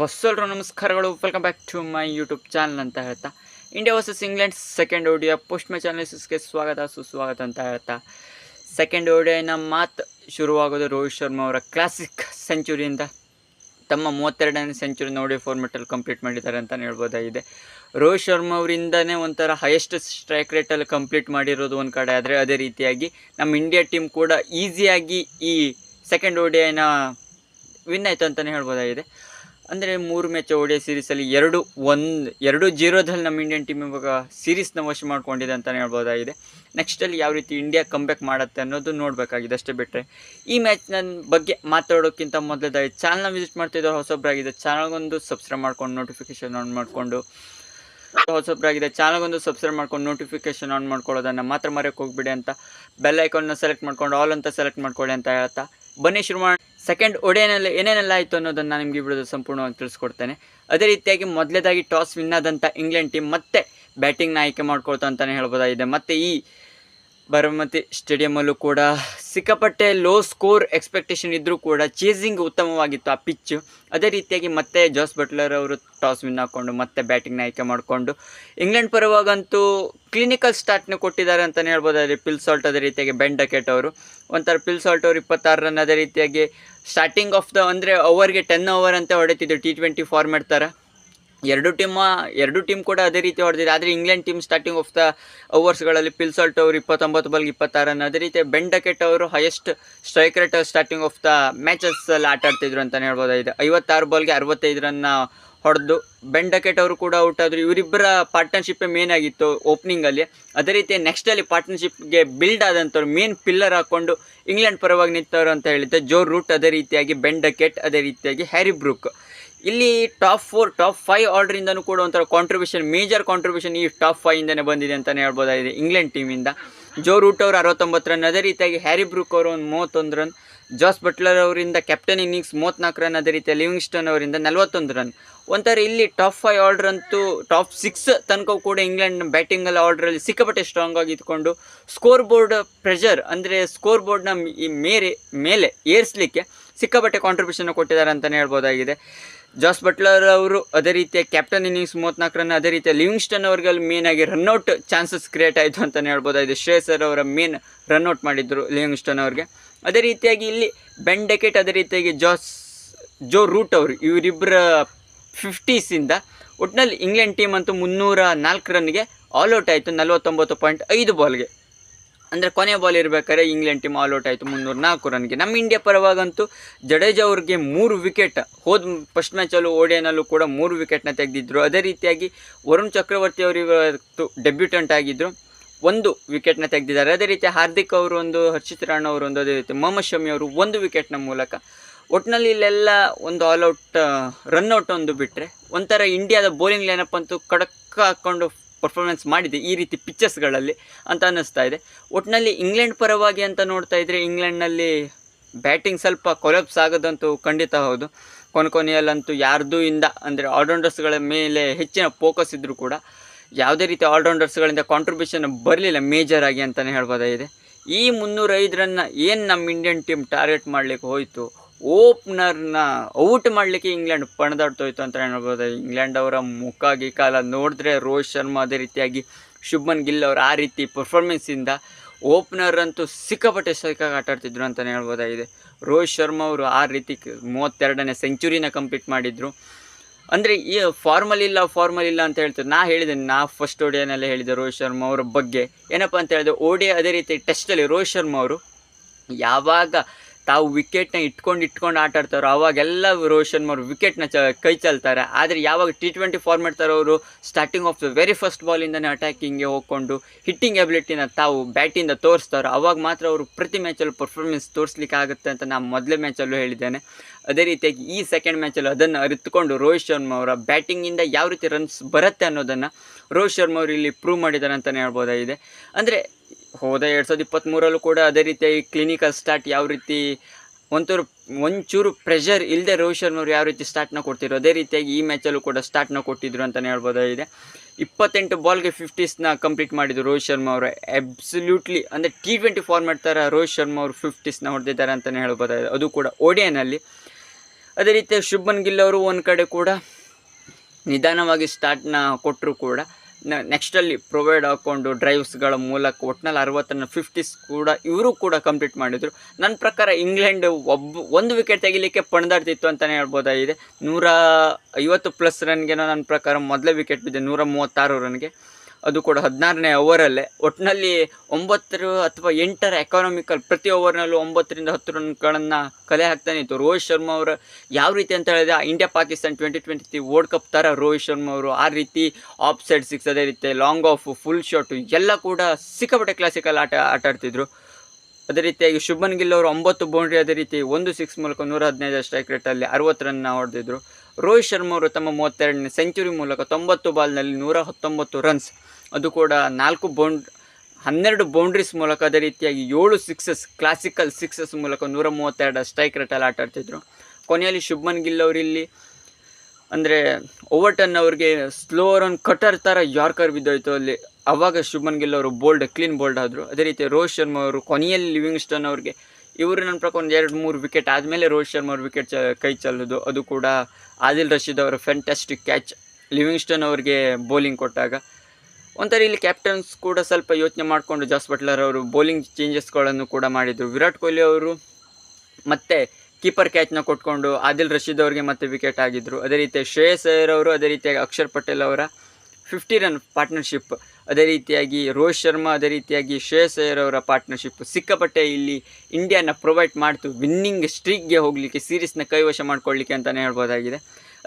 ಬಸ್ಸಲ್ರು, ನಮಸ್ಕಾರಗಳು. Welcome back to my YouTube channel ಅಂತ ಹೇಳ್ತಾ. ಇಂಡಿಯಾ ವರ್ಸಸ್ ಇಂಗ್ಲೆಂಡ್ ಸೆಕೆಂಡ್ ಓಡಿಯ ಪೋಸ್ಟ್ ಮ್ಯಾಚ್ ಅನಾಲಿಸಿಸ್ಗೆ ಸ್ವಾಗತ, ಸುಸ್ವಾಗತ ಅಂತ ಹೇಳ್ತಾ. ಸೆಕೆಂಡ್ ಓಡಿಯನ ಮಾತು ಶುರುವಾಗೋದು ರೋಹಿತ್ ಶರ್ಮಾ ಅವರ ಕ್ಲಾಸಿಕ್ ಸೆಂಚುರಿಯಿಂದ ತಮ್ಮ ಮೂವತ್ತೆರಡನೇ ಸೆಂಚುರಿ ನೋಡಿ ಫಾರ್ಮೆಟಲ್ಲಿ ಕಂಪ್ಲೀಟ್ ಮಾಡಿದ್ದಾರೆ ಅಂತಲೇ ಹೇಳ್ಬೋದಾಗಿದೆ. ರೋಹಿತ್ ಶರ್ಮಾ ಅವರಿಂದನೇ ಒಂಥರ ಹೈಯೆಸ್ಟ್ ಸ್ಟ್ರೈಕ್ ರೇಟಲ್ಲಿ ಕಂಪ್ಲೀಟ್ ಮಾಡಿರೋದು ಒಂದು ಕಡೆ. ಆದರೆ ಅದೇ ರೀತಿಯಾಗಿ ನಮ್ಮ ಇಂಡಿಯಾ ಟೀಮ್ ಕೂಡ ಈಸಿಯಾಗಿ ಈ ಸೆಕೆಂಡ್ ಓಡಿಯನ ವಿನ್ ಆಯಿತು ಅಂತಲೇ ಹೇಳ್ಬೋದಾಗಿದೆ. ಅಂದರೆ ಮೂರು ಮ್ಯಾಚ್ ಓಡಿಯ ಸೀರೀಸಲ್ಲಿ ಎರಡು ಒಂದು, ಎರಡು ಜೀರೋದಲ್ಲಿ ನಮ್ಮ ಇಂಡಿಯನ್ ಟೀಮ್ ಇವಾಗ ಸೀರೀಸ್ನ ವಶ ಮಾಡ್ಕೊಂಡಿದೆ ಅಂತಲೇ ಹೇಳ್ಬೋದಾಗಿದೆ. ನೆಕ್ಸ್ಟಲ್ಲಿ ಯಾವ ರೀತಿ ಇಂಡಿಯಾ ಕಂಬ್ಯಾಕ್ ಮಾಡುತ್ತೆ ಅನ್ನೋದು ನೋಡಬೇಕಾಗಿದೆ ಅಷ್ಟೇ ಬಿಟ್ಟರೆ ಈ ಮ್ಯಾಚ್ ನನ್ನ ಬಗ್ಗೆ ಮಾತಾಡೋಕ್ಕಿಂತ ಮೊದಲದಾಗಿ ಚಾನಲ್ನ ವಿಸಿಟ್ ಮಾಡ್ತಿದ್ದೋ ಹೊಸೊಬ್ಬರಾಗಿದೆ ಚಾನಲ್ಗೊಂದು ಸಬ್ಸ್ಕ್ರೈಬ್ ಮಾಡ್ಕೊಂಡು ನೋಟಿಫಿಕೇಷನ್ ಆನ್ ಮಾಡಿಕೊಂಡು ಹೊಸೊಬ್ಬರಾಗಿದೆ ಚಾನಲ್ಗೊಂದು ಸಬ್ಸ್ಕ್ರೈಬ್ ಮಾಡ್ಕೊಂಡು ನೋಟಿಫಿಕೇಶನ್ ಆನ್ ಮಾಡ್ಕೊಳ್ಳೋದನ್ನು ಮಾತ್ರ ಮರೆಯೋಕೆ ಹೋಗ್ಬಿಡಿ ಅಂತ ಬೆಲ್ ಐಕಾನ್ನ ಸೆಲೆಕ್ಟ್ ಮಾಡ್ಕೊಂಡು ಆಲ್ ಅಂತ ಸೆಲೆಕ್ಟ್ ಮಾಡ್ಕೊಳ್ಳಿ ಅಂತ ಹೇಳ್ತಾ. ಬನ್ನಿ ಶುರು ಮಾಡಿ ಸೆಕೆಂಡ್ ಒಡೆಯಲ್ಲಿ ಏನೇನೆಲ್ಲ ಆಯಿತು ಅನ್ನೋದನ್ನು ನಾನು ನಿಮಗೆ ಬಿಡೋದು ಸಂಪೂರ್ಣವಾಗಿ ತಿಳಿಸ್ಕೊಡ್ತೇನೆ. ಅದೇ ರೀತಿಯಾಗಿ ಮೊದಲೇದಾಗಿ ಟಾಸ್ ವಿನ್ ಆದಂಥ ಇಂಗ್ಲೆಂಡ್ ಟೀಮ್ ಮತ್ತೆ ಬ್ಯಾಟಿಂಗ್ನ ಆಯ್ಕೆ ಮಾಡ್ಕೊಳ್ತಾ ಅಂತಲೇ ಹೇಳ್ಬೋದಾಗಿದೆ. ಮತ್ತು ಈ ಬಾರಾಮತಿ ಸ್ಟೇಡಿಯಮಲ್ಲೂ ಕೂಡ ಸಿಕ್ಕಾಪಟ್ಟೆ ಲೋ ಸ್ಕೋರ್ ಎಕ್ಸ್ಪೆಕ್ಟೇಷನ್ ಇದ್ದರೂ ಕೂಡ ಚೇಸಿಂಗ್ ಉತ್ತಮವಾಗಿತ್ತು ಆ ಪಿಚ್ಚು ಅದೇ ರೀತಿಯಾಗಿ ಮತ್ತೆ ಜಾಸ್ ಬಟ್ಲರ್ ಅವರು ಟಾಸ್ ವಿನ್ ಹಾಕ್ಕೊಂಡು, ಮತ್ತೆ ಬ್ಯಾಟಿಂಗ್ನ ಆಯ್ಕೆ ಮಾಡಿಕೊಂಡು, ಇಂಗ್ಲೆಂಡ್ ಪರವಾಗಂತೂ ಕ್ಲಿನಿಕಲ್ ಸ್ಟಾರ್ಟ್ನ ಕೊಟ್ಟಿದ್ದಾರೆ ಅಂತಲೇ ಹೇಳ್ಬೋದು. ಪಿಲ್ ಸಾಲ್ಟ್ ಅದೇ ರೀತಿಯಾಗಿ ಬೆನ್ ಡಕೆಟ್ ಅವರು. ಒಂಥರ ಪಿಲ್ ಸಾಲ್ಟ್ ಅವರು ಇಪ್ಪತ್ತಾರು ರನ್ ಅದೇ ರೀತಿಯಾಗಿ ಸ್ಟಾರ್ಟಿಂಗ್ ಆಫ್ ದ ಅಂದರೆ ಓವರ್ಗೆ ಟೆನ್ ಓವರ್ ಅಂತ ಹೊಡೆತಿದ್ದು ಟಿ ಟ್ವೆಂಟಿ ಫಾರ್ಮೆಟ್ ಥರ ಎರಡು ಟೀಮ್ ಎರಡು ಟೀಮ್ ಕೂಡ ಅದೇ ರೀತಿ ಹೊಡೆದಿದೆ. ಆದರೆ England team starting of the ಓವರ್ಸ್ಗಳಲ್ಲಿ Phil Salt ಅವರು ಇಪ್ಪತ್ತೊಂಬತ್ತು ಬಾಲ್ಗೆ ಇಪ್ಪತ್ತಾರು ರನ್ ಅದೇ ರೀತಿ ಬೆನ್ ಡಕೆಟ್ ಅವರು highest strike rate starting off the ಮ್ಯಾಚಸ್ಸಲ್ಲಿ ಆಟ ಆಡ್ತಿದ್ರು ಅಂತಲೇ ಹೇಳ್ಬೋದಾಗಿದೆ. ಐವತ್ತಾರು ಬಾಲ್ಗೆ ಅರವತ್ತೈದು ರನ್ನ ಹೊಡೆದು ಬೆನ್ ಡಕೆಟ್ ಅವರು ಕೂಡ ಔಟ್ ಆದರು. ಇವರಿಬ್ಬರ ಪಾರ್ಟ್ನರ್ಶಿಪ್ಪೇ ಮೇನ್ ಆಗಿತ್ತು ಓಪನಿಂಗಲ್ಲಿ ಅದೇ ರೀತಿ ನೆಕ್ಸ್ಟಲ್ಲಿ ಪಾರ್ಟ್ನರ್ಶಿಪ್ಗೆ ಬಿಲ್ಡ್ ಆದಂಥವ್ರು ಮೇನ್ ಪಿಲ್ಲರ್ ಹಾಕ್ಕೊಂಡು ಇಂಗ್ಲೆಂಡ್ ಪರವಾಗಿ ನಿಂತವರು ಅಂತ ಹೇಳಿದ್ದೆ ಜೋ ರೂಟ್ ಅದೇ ರೀತಿಯಾಗಿ ಬೆಂಡಕೆಟ್ ಡಕೆಟ್ ಅದೇ ರೀತಿಯಾಗಿ ಹ್ಯಾರಿ ಬ್ರೂಕ್ ಇಲ್ಲಿ ಟಾಪ್ ಫೋರ್ ಟಾಪ್ ಫೈವ್ ಆರ್ಡ್ರಿಂದನೂ ಕೂಡ ಒಂಥರ ಕಾಂಟ್ರಿಬ್ಯೂಷನ್ ಮೇಜರ್ ಕಾಂಟ್ರಿಬ್ಯೂಷನ್ ಈ ಟಾಪ್ ಫೈವಿಂದನೇ ಬಂದಿದೆ ಅಂತಲೇ ಹೇಳ್ಬೋದಾಗಿದೆ ಇಂಗ್ಲೆಂಡ್ ಟೀಮಿಂದ ಜೋ ರೂಟ್ ಅವರು ಅರವತ್ತೊಂಬತ್ತು ರನ್ ಅದೇ ರೀತಿಯಾಗಿ ಹ್ಯಾರಿ ಬ್ರೂಕ್ ಅವರು ಒಂದು ಮೂವತ್ತೊಂದು ರನ್ ಜಾಸ್ ಬಟ್ಲರ್ ಅವರಿಂದ ಕ್ಯಾಪ್ಟನ್ ಇನ್ನಿಂಗ್ಸ್ ಮೂವತ್ತ್ನಾಲ್ಕು ರನ್ ಅದೇ ರೀತಿ ಲಿವಿಂಗ್ಸ್ಟನ್ ಅವರಿಂದ ನಲವತ್ತೊಂದು ರನ್ ಒಂಥರ ಇಲ್ಲಿ ಟಾಪ್ ಫೈವ್ ಆರ್ಡರ್ ಅಂತೂ ಟಾಪ್ ಸಿಕ್ಸ್ ತನಕ ಕೂಡ ಇಂಗ್ಲೆಂಡ್ ಬ್ಯಾಟಿಂಗಲ್ಲಿ ಆರ್ಡ್ರಲ್ಲಿ ಸಿಕ್ಕಾಪಟ್ಟೆ ಸ್ಟ್ರಾಂಗ್ ಆಗಿ ಇದ್ಕೊಂಡು ಸ್ಕೋರ್ ಬೋರ್ಡ್ ಪ್ರೆಷರ್ ಅಂದರೆ ಸ್ಕೋರ್ ಬೋರ್ಡ್ನ ಈ ಮೇರೆ ಮೇಲೆ ಏರಿಸಲಿಕ್ಕೆ ಸಿಕ್ಕಾಪಟ್ಟೆ ಕಾಂಟ್ರಿಬ್ಯೂಷನ್ ಕೊಟ್ಟಿದ್ದಾರೆ ಅಂತಲೇ ಹೇಳ್ಬೋದಾಗಿದೆ. ಜಾಸ್ ಬಟ್ಲರ್ ಅವರು ಅದೇ ರೀತಿಯ ಕ್ಯಾಪ್ಟನ್ ಇನ್ನಿಂಗ್ಸ್ ಮೂವತ್ನಾಲ್ಕು ರನ್, ಅದೇ ರೀತಿಯ ಲಿವಿಂಗ್ಸ್ಟನ್ ಅವ್ರಿಗೆ ಅಲ್ಲಿ ಮೇನ್ ಆಗಿ ರನ್ಔಟ್ ಚಾನ್ಸಸ್ ಕ್ರಿಯೇಟ್ ಆಯಿತು ಅಂತಲೇ ಹೇಳ್ಬೋದಾಗಿದೆ. ಶ್ರೇಯಸರ್ ಅವರ ಮೇನ್ ರನ್ಔಟ್ ಮಾಡಿದ್ರು ಲಿವಿಂಗ್ಸ್ಟನ್ ಅವ್ರಿಗೆ. ಅದೇ ರೀತಿಯಾಗಿ ಇಲ್ಲಿ ಬೆನ್ ಡೆಕೆಟ್ ಅದೇ ರೀತಿಯಾಗಿ ಜಾಸ್, ಜೋ ರೂಟ್ ಅವರು ಇವರಿಬ್ಬರ ಫಿಫ್ಟೀಸಿಂದ ಒಟ್ಟಿನಲ್ಲಿ ಇಂಗ್ಲೆಂಡ್ ಟೀಮ್ ಅಂತೂ ಮುನ್ನೂರ ನಾಲ್ಕು ರನ್ಗೆ ಆಲ್ ಔಟ್ ಆಯಿತು, ನಲವತ್ತೊಂಬತ್ತು ಪಾಯಿಂಟ್ ಐದು ಬಾಲ್ಗೆ ಅಂದರೆ ಕೊನೆ ಬಾಲ್ ಇರಬೇಕಾದ್ರೆ ಇಂಗ್ಲೆಂಡ್ ಟೀಮ್ ಆಲ್ ಔಟ್ ಆಯಿತು ಮುನ್ನೂರ ನಾಲ್ಕು ರನ್ಗೆ ನಮ್ಮ ಇಂಡಿಯಾ ಪರವಾಗಂತೂ ಜಡೇಜಾ ಅವ್ರಿಗೆ ಮೂರು ವಿಕೆಟ್ ಹೋದ ಫಸ್ಟ್ ಮ್ಯಾಚಲ್ಲೂ ಓಡಿಯನಲ್ಲೂ ಕೂಡ ಮೂರು ವಿಕೆಟ್ನ ತೆಗೆದಿದ್ರು. ಅದೇ ರೀತಿಯಾಗಿ ವರುಣ್ ಚಕ್ರವರ್ತಿ ಅವರು ಡೆಬ್ಯೂಟೆಂಟ್ ಆಗಿದ್ದರು ಒಂದು ವಿಕೆಟ್ನ ತೆಗೆದಿದ್ದಾರೆ. ಅದೇ ರೀತಿ ಹಾರ್ದಿಕ್ ಅವರು ಒಂದು, ಹರ್ಷಿತ್ ರಾಣ್ ಅವರು ಒಂದು, ಅದೇ ರೀತಿ ಮೊಹಮ್ಮದ್ ಶಮಿ ಅವರು ಒಂದು ವಿಕೆಟ್ನ ಮೂಲಕ ಒಟ್ಟಿನಲ್ಲಿ ಇಲ್ಲೆಲ್ಲ ಒಂದು ಆಲ್ಔಟ್ ರನ್ಔಟ್ ಒಂದು ಬಿಟ್ಟರೆ ಒಂಥರ ಇಂಡಿಯಾದ ಬೌಲಿಂಗ್ ಲೈನಪ್ ಅಂತೂ ಕಡಕ್ ಹಾಕ್ಕೊಂಡು ಪರ್ಫಾರ್ಮೆನ್ಸ್ ಮಾಡಿದೆ ಈ ರೀತಿ ಪಿಚ್ಚರ್ಸ್ಗಳಲ್ಲಿ ಅಂತ ಅನ್ನಿಸ್ತಾ ಇದೆ. ಒಟ್ಟಿನಲ್ಲಿ ಇಂಗ್ಲೆಂಡ್ ಪರವಾಗಿ ಅಂತ ನೋಡ್ತಾ ಇದ್ದರೆ ಇಂಗ್ಲೆಂಡ್ನಲ್ಲಿ ಬ್ಯಾಟಿಂಗ್ ಸ್ವಲ್ಪ ಕೊಲಪ್ಸ್ ಆಗೋದಂತೂ ಖಂಡಿತ ಹೌದು. ಕೊನೆ ಕೊನೆಯಲ್ಲಂತೂ ಯಾರ್ದೂ ಇಂದ ಅಂದರೆ ಆಲ್ರೌಂಡರ್ಸ್ಗಳ ಮೇಲೆ ಹೆಚ್ಚಿನ ಫೋಕಸ್ ಇದ್ದರೂ ಕೂಡ ಯಾವುದೇ ರೀತಿ ಆಲ್ರೌಂಡರ್ಸ್ಗಳಿಂದ ಕಾಂಟ್ರಿಬ್ಯೂಷನ್ ಬರಲಿಲ್ಲ ಮೇಜರ್ ಆಗಿ ಅಂತಲೇ ಹೇಳ್ಬೋದಾಗಿದೆ. ಈ ಮುನ್ನೂರೈದು ರನ್ನ ಏನು ನಮ್ಮ ಇಂಡಿಯನ್ ಟೀಮ್ ಟಾರ್ಗೆಟ್ ಮಾಡಲಿಕ್ಕೆ ಹೋಯಿತು? ಓಪ್ನರ್ನ ಔಟ್ ಮಾಡಲಿಕ್ಕೆ ಇಂಗ್ಲೆಂಡ್ ಪಣದಾಡ್ತೋಯ್ತು ಅಂತ ಹೇಳ್ಬೋದು. ಇಂಗ್ಲೆಂಡ್ ಅವರ ಮುಖ ಗಿಕಾಲ ನೋಡಿದ್ರೆ ರೋಹಿತ್ ಶರ್ಮಾ ಅದೇ ರೀತಿಯಾಗಿ, ಶುಭ್ಮನ್ ಗಿಲ್ ಅವರು ಆ ರೀತಿ ಪರ್ಫಾರ್ಮೆನ್ಸಿಂದ ಓಪನರ್ ಅಂತೂ ಸಿಕ್ಕಾಪಟ್ಟೆ ಸಿಕ್ಕಾಗಿ ಆಟಾಡ್ತಿದ್ರು ಅಂತಲೇ ಹೇಳ್ಬೋದಾಗಿದೆ. ರೋಹಿತ್ ಶರ್ಮಾ ಅವರು ಆ ರೀತಿ ಮೂವತ್ತೆರಡನೇ ಸೆಂಚುರಿನ ಕಂಪ್ಲೀಟ್ ಮಾಡಿದರು. ಅಂದರೆ ಈ ಫಾರ್ಮಲ್ ಇಲ್ಲ ಫಾರ್ಮಲ್ ಇಲ್ಲ ಅಂತ ಹೇಳ್ತಾರೆ ನಾ ಹೇಳಿದೆ, ನಾ ಫಸ್ಟ್ ಓಡಿಯನ್ನೆಲ್ಲ ಹೇಳಿದೆ ರೋಹಿತ್ ಶರ್ಮಾ ಅವರ ಬಗ್ಗೆ. ಏನಪ್ಪ ಅಂತ ಹೇಳಿದೆ ಓಡಿ ಅದೇ ರೀತಿ ಟೆಸ್ಟಲ್ಲಿ ರೋಹಿತ್ ಶರ್ಮಾ ಅವರು ಯಾವಾಗ ತಾವು ವಿಕೆಟ್ನ ಇಟ್ಕೊಂಡು ಇಟ್ಕೊಂಡು ಆಟ ಆಡ್ತಾರೋ, ಅವಾಗೆಲ್ಲ ಶರ್ಮಾ ಅವರು ವಿಕೆಟ್ನ ಚ, ಕೈ ಚೆಲ್ತಾರೆ. ಆದರೆ ಯಾವಾಗ T twenty format ತರೋರು starting of the very first ಬಾಲಿಂದನೇ ಅಟ್ಯಾಕಿಂಗ್ಗೆ ಹೋಗ್ಕೊಂಡು ಹಿಟ್ಟಿಂಗ್ ಎಬಿಲಿಟಿನ ತಾವು ಬ್ಯಾಟಿಂದ ತೋರಿಸ್ತಾರೋ, ಅವಾಗ ಮಾತ್ರ ಅವರು ಪ್ರತಿ ಮ್ಯಾಚಲ್ಲೂ ಪರ್ಫಾರ್ಮೆನ್ಸ್ ತೋರಿಸ್ಲಿಕ್ಕೆ ಆಗುತ್ತೆ ಅಂತ ನಾನು ಮೊದಲೇ ಮ್ಯಾಚಲ್ಲೂ ಹೇಳಿದ್ದೇನೆ. ಅದೇ ರೀತಿಯಾಗಿ ಈ ಸೆಕೆಂಡ್ ಮ್ಯಾಚಲ್ಲಿ ಅದನ್ನು ಅರಿತುಕೊಂಡು ರೋಹಿತ್ ಶರ್ಮಾ ಅವರ ಬ್ಯಾಟಿಂಗಿಂದ ಯಾವ ರೀತಿ ರನ್ಸ್ ಬರುತ್ತೆ ಅನ್ನೋದನ್ನು ರೋಹಿತ್ ಶರ್ಮಾ ಅವರು ಇಲ್ಲಿ ಪ್ರೂವ್ ಮಾಡಿದ್ದಾರೆ ಅಂತಲೇ ಹೇಳ್ಬೋದಾಗಿದೆ. ಅಂದರೆ ಹೋದ ಎರಡು ಸಾವಿರದ ಇಪ್ಪತ್ತ್ಮೂರಲ್ಲೂ ಕೂಡ ಅದೇ ರೀತಿಯಾಗಿ ಕ್ಲಿನಿಕಲ್ ಸ್ಟಾರ್ಟ್ ಯಾವ ರೀತಿ ಒಂಥರು, ಒಂಚೂರು ಪ್ರೆಷರ್ ಇಲ್ಲದೆ ರೋಹಿತ್ ಶರ್ಮಾ ಅವರು ಯಾವ ರೀತಿ ಸ್ಟಾರ್ಟ್ನ ಕೊಡ್ತಿದ್ರು, ಅದೇ ರೀತಿಯಾಗಿ ಈ ಮ್ಯಾಚಲ್ಲೂ ಕೂಡ ಸ್ಟಾರ್ಟ್ನ ಕೊಟ್ಟಿದ್ರು ಅಂತಲೇ ಹೇಳ್ಬೋದಾಗಿದೆ. ಇಪ್ಪತ್ತೆಂಟು ಬಾಲ್ಗೆ ಫಿಫ್ಟೀಸ್ನ ಕಂಪ್ಲೀಟ್ ಮಾಡಿದ್ರು ರೋಹಿತ್ ಶರ್ಮಾ ಅವರು. ಅಬ್ಸಲ್ಯೂಟ್ಲಿ ಅಂದರೆ ಟಿ ಟ್ವೆಂಟಿ ಫಾರ್ಮ್ಯಾಟ್ ಥರ ರೋಹಿತ್ ಶರ್ಮಾ ಅವರು ಫಿಫ್ಟೀಸ್ನ ಹೊಡೆದಿದ್ದಾರೆ ಅಂತಲೇ ಹೇಳ್ಬೋದಾಗಿದೆ. ಅದು ಕೂಡ ಓಡಿಯನಲ್ಲಿ ಅದೇ ರೀತಿ ಶುಭನ್ ಗಿಲ್ ಅವರು ಒಂದು ಕಡೆ ಕೂಡ ನಿಧಾನವಾಗಿ ಸ್ಟಾರ್ಟ್ನ ಕೊಟ್ಟರು ಕೂಡ ನೆಕ್ಸ್ಟಲ್ಲಿ ಪ್ರೊವೈಡ್ ಹಾಕ್ಕೊಂಡು ಡ್ರೈವ್ಸ್ಗಳ ಮೂಲಕ ಒಟ್ನಲ್ಲಿ ಅರವತ್ತನ್ನು ಫಿಫ್ಟೀಸ್ ಕೂಡ ಇವರು ಕೂಡ ಕಂಪ್ಲೀಟ್ ಮಾಡಿದರು. ನನ್ನ ಪ್ರಕಾರ ಇಂಗ್ಲೆಂಡ್ ಒಬ್ಬ ಒಂದು ವಿಕೆಟ್ ತೆಗಿಲಿಕ್ಕೆ ಪಣದಾಡ್ತಿತ್ತು ಅಂತಲೇ ಹೇಳ್ಬೋದಾಗಿದೆ. ನೂರ ಐವತ್ತು ಪ್ಲಸ್ ರನ್ಗೇನೋ ನನ್ನ ಪ್ರಕಾರ ಮೊದಲೇ ವಿಕೆಟ್ ಬಿದ್ದೆ ನೂರ ಮೂವತ್ತಾರು ರನ್ಗೆ ಅದು ಕೂಡ ಹದಿನಾರನೇ ಓವರಲ್ಲೇ. ಒಟ್ಟಿನಲ್ಲಿ ಒಂಬತ್ತರ ಅಥವಾ ಎಂಟರ ಎಕಾನಮಿಕಲ್ ಪ್ರತಿ ಓವರ್ನಲ್ಲೂ ಒಂಬತ್ತರಿಂದ ಹತ್ತು ರನ್ಗಳನ್ನು ಕಲೆ ಹಾಕ್ತಾನೆ ಇತ್ತು. ರೋಹಿತ್ ಶರ್ಮಾ ಅವರು ಯಾವ ರೀತಿ ಅಂತ ಹೇಳಿದ್ರೆ, India Pakistan twenty twenty three world cup ಥರ ರೋಹಿತ್ ಶರ್ಮಾ ಅವರು ಆ ರೀತಿ ಆಫ್ ಸೈಡ್ ಸಿಕ್ಸ್ ಅದೇ ರೀತಿ ಲಾಂಗ್ ಆಫ್ ಫುಲ್ ಶಾಟು ಎಲ್ಲ ಕೂಡ ಸಿಕ್ಕಾಪಟ್ಟೆ ಕ್ಲಾಸಿಕಲ್ ಆಟ ಆಟ ಆಡ್ತಿದ್ರು. ಅದೇ ರೀತಿಯಾಗಿ ಶುಭನ್ ಗಿಲ್ ಅವರು ಒಂಬತ್ತು ಬೌಂಡ್ರಿ ಅದೇ ರೀತಿ ಒಂದು ಸಿಕ್ಸ್ ಮೂಲಕ ನೂರ ಹದಿನೈದು ಸ್ಟ್ರೈಕ್ ರೇಟಲ್ಲಿ ಅರವತ್ತು ರನ್ನ ಹೊಡೆದಿದ್ರು. ರೋಹಿತ್ ಶರ್ಮಾ ಅವರು ತಮ್ಮ ಮೂವತ್ತೆರಡನೇ ಸೆಂಚುರಿ ಮೂಲಕ ತೊಂಬತ್ತು ಬಾಲ್ನಲ್ಲಿ ನೂರ ಹತ್ತೊಂಬತ್ತು ರನ್ಸ್ ಅದು ಕೂಡ ನಾಲ್ಕು ಬೌಂಡ್, ಹನ್ನೆರಡು ಬೌಂಡ್ರೀಸ್ ಮೂಲಕ ಅದೇ ರೀತಿಯಾಗಿ ಏಳು ಸಿಕ್ಸಸ್ ಕ್ಲಾಸಿಕಲ್ ಸಿಕ್ಸಸ್ ಮೂಲಕ ನೂರ ಮೂವತ್ತೆರಡು ಸ್ಟ್ರೈಕ್ ರೇಟಲ್ಲಿ ಆಟ ಆಡ್ತಿದ್ರು. ಕೊನೆಯಲ್ಲಿ ಶುಭ್ಮನ್ ಗಿಲ್ ಅವರು ಇಲ್ಲಿ, ಅಂದರೆ ಓವರ್ಟನ್ ಅವ್ರಿಗೆ ಸ್ಲೋ ರನ್ ಕಟರ್ ಥರ ಯಾರ್ಕರ್ ಬಿದ್ದೋಯ್ತು ಅಲ್ಲಿ, ಅವಾಗ ಶುಭನ್ ಗಿಲ್ ಅವರು ಬೋಲ್ಡ್ ಕ್ಲೀನ್ ಬೋಲ್ಡ್ ಆದರು. ಅದೇ ರೀತಿ ರೋಹಿತ್ ಶರ್ಮಾ ಅವರು ಕೊನೆಯಲ್ಲಿ ಲಿವಿಂಗ್ಸ್ಟನ್ ಅವ್ರಿಗೆ, ಇವರು ನನ್ನ ಪ್ರಕಾರ ಒಂದು ಎರಡು ಮೂರು ವಿಕೆಟ್ ಆದಮೇಲೆ ರೋಹಿತ್ ಶರ್ಮಾ ಅವ್ರ ವಿಕೆಟ್ ಚ, ಕೈ ಚೆಲ್ಲೋದು ಅದು ಕೂಡ ಆದಿಲ್ ರಶೀದ್ ಅವರ ಫ್ಯಾಂಟಾಸ್ಟಿಕ್ ಕ್ಯಾಚ್ ಲಿವಿಂಗ್ಸ್ಟನ್ ಅವ್ರಿಗೆ ಬೌಲಿಂಗ್ ಕೊಟ್ಟಾಗ. ಒಂಥರ ಇಲ್ಲಿ ಕ್ಯಾಪ್ಟನ್ಸ್ ಕೂಡ ಸ್ವಲ್ಪ ಯೋಚನೆ ಮಾಡಿಕೊಂಡು ಜಾಸ್ ಬಟ್ಲರ್ ಅವರು ಬೌಲಿಂಗ್ ಚೇಂಜಸ್ಗಳನ್ನು ಕೂಡ ಮಾಡಿದರು. ವಿರಾಟ್ ಕೊಹ್ಲಿ ಅವರು ಮತ್ತೆ ಕೀಪರ್ ಕ್ಯಾಚ್ನ ಕೊಟ್ಕೊಂಡು ಆದಿಲ್ ರಶೀದ್ ಅವರಿಗೆ ಮತ್ತೆ ವಿಕೆಟ್ ಆಗಿದ್ದರು ಅದೇ ರೀತಿ ಶ್ರೇಯಸ್ ಅಯ್ಯರ್ ಅವರು, ಅದೇ ರೀತಿಯಾಗಿ ಅಕ್ಷರ್ ಪಟೇಲ್ ಅವರ ಫಿಫ್ಟಿ ರನ್ ಪಾರ್ಟ್ನರ್ಶಿಪ್ ಅದೇ ರೀತಿಯಾಗಿ ರೋಹಿತ್ ಶರ್ಮಾ, ಅದೇ ರೀತಿಯಾಗಿ ಶ್ರೇಯಸ್ ಅಯ್ಯರ್ ಅವರ ಪಾರ್ಟ್ನರ್ಶಿಪ್ ಸಿಕ್ಕಾಪಟ್ಟೆ ಇಲ್ಲಿ ಇಂಡಿಯಾನ ಪ್ರೊವೈಡ್ ಮಾಡ್ತು ವಿನ್ನಿಂಗ್ ಸ್ಟ್ರೀಕ್ಗೆ ಹೋಗಲಿಕ್ಕೆ ಸೀರೀಸ್ನ ಕೈವಶ ಮಾಡ್ಕೊಳ್ಳಿಕ್ಕೆ ಅಂತಲೇ ಹೇಳ್ಬೋದಾಗಿದೆ.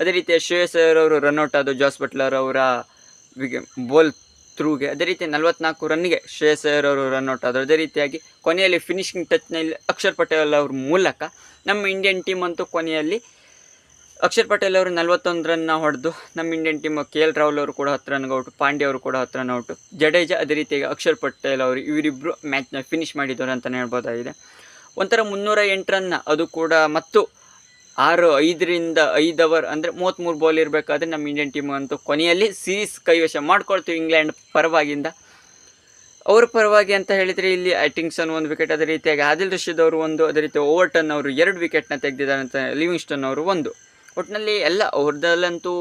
ಅದೇ ರೀತಿಯ ಶ್ರೇಯಸ್ ಅಯ್ಯರ್ ಅವರು ರನ್ಔಟ್ ಆದ ಜಾಸ್ ಬಟ್ಲರ್ ಅವರ ವಿಗೆ ಬೋಲ್ ಥ್ರೂಗೆ ಅದೇ ರೀತಿ ನಲವತ್ನಾಲ್ಕು ರನ್ಗೆ ಶ್ರೇಯಸ್ ಅಯ್ಯರ್ ಅವರು ರನ್ಔಟ್ ಆದರು. ಅದೇ ರೀತಿಯಾಗಿ ಕೊನೆಯಲ್ಲಿ ಫಿನಿಶಿಂಗ್ ಟಚ್ನಲ್ಲಿ ಅಕ್ಷರ್ ಪಟೇಲ್ ಅವ್ರ ಮೂಲಕ ನಮ್ಮ ಇಂಡಿಯನ್ ಟೀಮ್ ಅಂತೂ ಕೊನೆಯಲ್ಲಿ ಅಕ್ಷರ್ ಪಟೇಲ್ ಅವರು ನಲವತ್ತೊಂದು ರನ್ನ ಹೊಡೆದು ನಮ್ಮ Indian team K L Rahul ಅವರು ಕೂಡ ಹತ್ತು ರನ್ ಔಟು, ಪಾಂಡ್ಯ ಅವರು ಕೂಡ ಹತ್ತು ರನ್ ಔಟು. ಜಡೇಜಾ ಅದೇ ರೀತಿಯಾಗಿ ಅಕ್ಷರ್ ಪಟೇಲ್ ಅವರು ಇವರಿಬ್ಬರು ಮ್ಯಾಚ್ನ ಫಿನಿಶ್ ಮಾಡಿದ್ದಾರೆ ಅಂತಲೇ ಹೇಳ್ಬೋದಾಗಿದೆ. ಒಂಥರ ಮುನ್ನೂರ ಎಂಟು ರನ್ನ ಅದು ಕೂಡ ಮತ್ತು ಆರು, ಐದರಿಂದ ಐದು ಅವರ್ ಅಂದರೆ ಮೂವತ್ತ್ಮೂರು ಬಾಲ್ ಇರಬೇಕಾದ್ರೆ ನಮ್ಮ ಇಂಡಿಯನ್ ಟೀಮ್ ಅಂತೂ ಕೊನೆಯಲ್ಲಿ ಸೀರೀಸ್ ಕೈವಶ ಮಾಡ್ಕೊಳ್ತೀವಿ ಇಂಗ್ಲೆಂಡ್ ಪರವಾಗಿಂದ. ಅವ್ರ ಪರವಾಗಿ ಅಂತ ಹೇಳಿದರೆ ಇಲ್ಲಿ ಐಟಿಂಗ್ಸನ್ ಒಂದು ವಿಕೆಟ್ ಅದೇ ರೀತಿಯಾಗಿ, ಆದಿಲ್ ರಶೀದ್ ಅವರು ಒಂದು, ಅದೇ ರೀತಿ ಓವರ್ಟನ್ ಅವರು ಎರಡು ವಿಕೆಟ್ನ ತೆಗೆದಿದ್ದಾರೆ ಅಂತ ಲಿವಿಂಗ್ಸ್ಟನ್ ಅವರು ಒಂದು. ಒಟ್ಟಿನಲ್ಲಿ ಎಲ್ಲ ಅವ್ರದ್ದಲ್ಲಂತೂ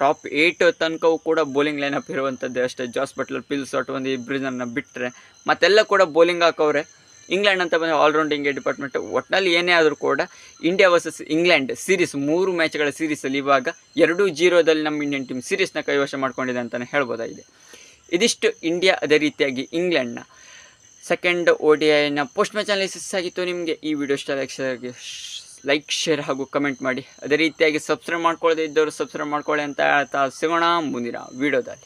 ಟಾಪ್ ಏಯ್ಟ್ ತನಕವೂ ಕೂಡ ಬೌಲಿಂಗ್ ಲೈನಪ್ ಇರುವಂಥದ್ದು ಅಷ್ಟೇ. ಜಾಸ್ ಬಟ್ಲರ್ ಪಿಲ್ ಸಾಟ್ ಒಂದು ಇಬ್ಬರನ್ನ ಬಿಟ್ಟರೆ ಮತ್ತೆಲ್ಲ ಕೂಡ ಬೌಲಿಂಗ್ ಹಾಕೋವ್ರೆ. ಇಂಗ್ಲೆಂಡ್ ಅಂತ ಬಂದರೆ ಆಲ್ರೌಂಡಿಂಗ್ ಡಿಪಾರ್ಟ್ಮೆಂಟ್ ಒಟ್ಟಿನಲ್ಲಿ ಏನೇ ಆದರೂ ಕೂಡ ಇಂಡಿಯಾ ವರ್ಸಸ್ ಇಂಗ್ಲೆಂಡ್ ಸೀರೀಸ್ ಮೂರು ಮ್ಯಾಚ್ಗಳ ಸೀರೀಸಲ್ಲಿ ಇವಾಗ ಎರಡು ಜೀರೋದಲ್ಲಿ ನಮ್ಮ ಇಂಡಿಯನ್ ಟೀಮ್ ಸೀರೀಸ್ನ ಕೈವಶ ಮಾಡ್ಕೊಂಡಿದೆ ಅಂತಲೇ ಹೇಳ್ಬೋದಾಗಿದೆ. ಇದಿಷ್ಟು ಇಂಡಿಯಾ ಅದೇ ರೀತಿಯಾಗಿ ಇಂಗ್ಲೆಂಡ್ನ ಸೆಕೆಂಡ್ ಓ ಡಿ ಐನ ಪೋಸ್ಟ್ ಮ್ಯಾಚ್ ಅನಾಲಿಸಿಸ್ ಆಗಿತ್ತು ನಿಮಗೆ. ಈ ವಿಡಿಯೋ ಇಷ್ಟ ಲೈಕ್ ಶೇರ್ ಲೈಕ್ ಶೇರ್ ಹಾಗೂ ಕಮೆಂಟ್ ಮಾಡಿ. ಅದೇ ರೀತಿಯಾಗಿ ಸಬ್ಸ್ಕ್ರೈಬ್ ಮಾಡ್ಕೊಳ್ಳದೇ ಇದ್ದವರು ಸಬ್ಸ್ಕ್ರೈಬ್ ಮಾಡ್ಕೊಳ್ಳಿ ಅಂತ ಹೇಳ್ತಾ ಸಿಗೋಣ ಮುಂದಿನ ವಿಡಿಯೋದಲ್ಲಿ